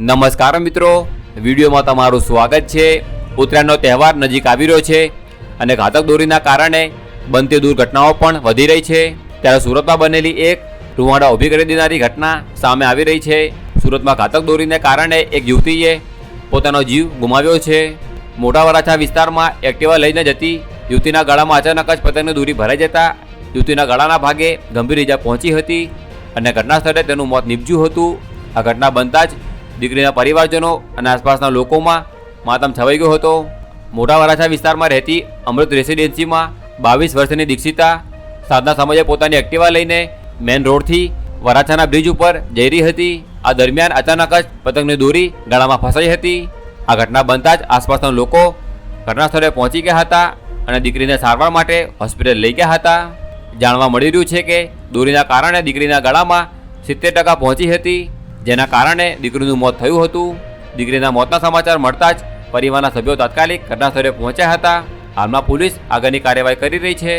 નમસ્કાર મિત્રો. વિડીયોમાં તમારું સ્વાગત છે. ઉત્તરાયણનો તહેવાર નજીક આવી રહ્યો છે અને ઘાતક દોરીના કારણે બનતી દુર્ઘટનાઓ પણ વધી રહી છે. ત્યારે સુરતમાં બનેલી એક રૂવાડા ઊભી કરી દેનારી ઘટના સામે આવી રહી છે. સુરતમાં ઘાતક દોરીને કારણે એક યુવતીએ પોતાનો જીવ ગુમાવ્યો છે. મોટા વરાછા વિસ્તારમાં એક્ટિવા લઈને જતી યુવતીના ગળામાં અચાનક જ પતંગની દૂરી ભરાઈ જતા યુવતીના ગળાના ભાગે ગંભીર ઇજા પહોંચી હતી અને ઘટના સ્થળે તેનું મોત નીપજ્યું હતું. આ ઘટના બનતા જ દીકરીના પરિવારજનો અને આસપાસના લોકોમાં માતમ છવાઈ ગયો હતો. મોટા વરાછા વિસ્તારમાં રહેતી અમૃત રેસિડેન્સીમાં બાવીસ વર્ષની દીક્ષિતા સાંજના સમયે પોતાની એક્ટિવા લઈને મેન રોડથી વરાછાના બ્રિજ ઉપર જઈ રહી હતી. આ દરમિયાન અચાનક જ પતંગની દોરી ગળામાં ફસાઈ હતી. આ ઘટના બનતા જ આસપાસના લોકો ઘટના સ્થળે પહોંચી ગયા હતા અને દીકરીને સારવાર માટે હોસ્પિટલ લઈ ગયા હતા. જાણવા મળી રહ્યું છે કે દોરીના કારણે દીકરીના ગળામાં સિત્તેર ટકા પહોંચી હતી. જેના કારણે દીકરીનું મોત થયું હતું. દીકરીના મોતના સમાચાર મળતા જ પરિવારના સભ્યો તાત્કાલિક ઘટના સ્થળે પહોંચ્યા હતા. હાલમાં પોલીસ આગળની કાર્યવાહી કરી રહી છે.